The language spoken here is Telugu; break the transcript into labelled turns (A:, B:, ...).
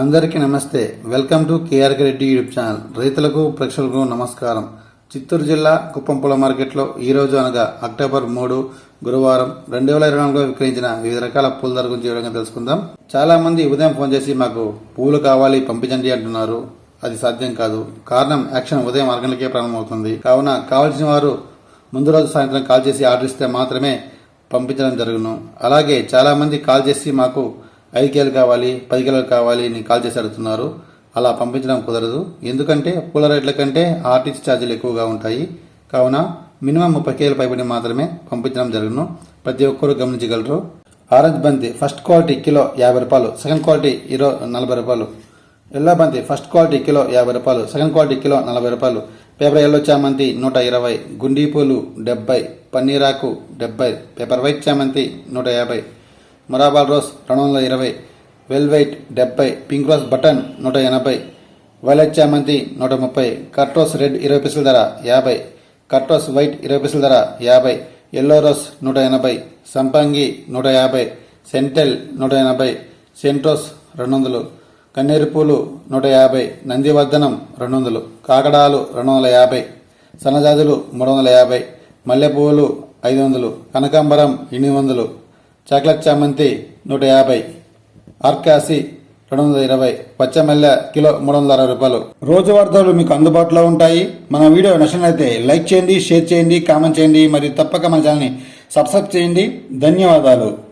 A: అందరికీ నమస్తే. Welcome to K R K Reddy YouTube channel. రైతులకు ప్రేక్షకులకు నమస్కారం. చిత్తూరు జిల్లా కుప్పం పూల మార్కెట్లో ఈ రోజు అనగా అక్టోబర్ మూడు గురువారం రెండు వేల ఇరవై నాలుగులో విక్రయించిన వివిధ రకాల పూల ధర గురించి వివరంగా తెలుసుకుందాం. చాలా మంది ఉదయం ఫోన్ చేసి మాకు పూలు కావాలి పంపించండి అంటున్నారు. అది సాధ్యం కాదు. కారణం యాక్షన్ ఉదయం ఆరు గంటలకే ప్రారంభమవుతుంది. కావున కావాల్సిన వారు ముందు రోజు సాయంత్రం కాల్ చేసి ఆర్డర్ ఇస్తే మాత్రమే పంపించడం జరుగును. అలాగే చాలా మంది కాల్ చేసి మాకు ఐదు కేలు కావాలి పది కేలు కావాలి అని కాల్ చేసి అడుగుతున్నారు. అలా పంపించడం కుదరదు. ఎందుకంటే పూల రేట్ల కంటే ఆర్టీసీ ఛార్జీలు ఎక్కువగా ఉంటాయి. కావున మినిమం ముప్పై కేలు పైబడి మాత్రమే పంపించడం జరుగును. ప్రతి ఒక్కరూ గమనించగలరు. ఆరెంజ్ బంతి ఫస్ట్ క్వాలిటీ కిలో యాభై రూపాయలు సెకండ్ క్వాలిటీ ఇరవై నలభై రూపాయలు. ఎల్లో బంతి ఫస్ట్ క్వాలిటీ కిలో యాభై రూపాయలు సెకండ్ క్వాలిటీ కిలో నలభై రూపాయలు. పేపర్ ఎల్లో చామంతి నూట ఇరవై గుండీ పూలు డెబ్బై పన్నీరాకు డెబ్బై పేపర్ వైట్ చామంతి నూట యాభై. మొరాబాల్ రోస్ రెండు వందల ఇరవై వెల్వైట్ డెబ్బై పింక్ రోస్ బటన్ నూట ఎనభై వైలెట్ చామంతి నూట ముప్పై కర్టోస్ రెడ్ ఇరవై పీసుల ధర యాభై కర్టోస్ వైట్ ఇరవై పీసుల ధర యాభై ఎల్లో రోస్ నూట ఎనభై సంపంగి నూట యాభై సెంటెల్ నూట ఎనభై సెంటోస్ రెండు వందలు కన్నీరు పూలు నూట యాభై నందివర్ధనం రెండు వందలు కాకడాలు రెండు వందల యాభై సన్నజాజులు మూడు వందల యాభై మల్లెపూలు ఐదు వందలు కనకాంబరం ఎనిమిది వందలు చాక్లెట్ చామంతి నూట యాభై ఆర్కాసి రెండు వందల ఇరవై పచ్చమల్లె కిలో మూడు వందల అరవై రూపాయలు. రోజువారీ ధరలు మీకు అందుబాటులో ఉంటాయి. మన వీడియో నచ్చినట్లయితే లైక్ చేయండి షేర్ చేయండి కామెంట్ చేయండి. మరియు తప్పక మన ఛానల్ని సబ్స్క్రైబ్ చేయండి. ధన్యవాదాలు.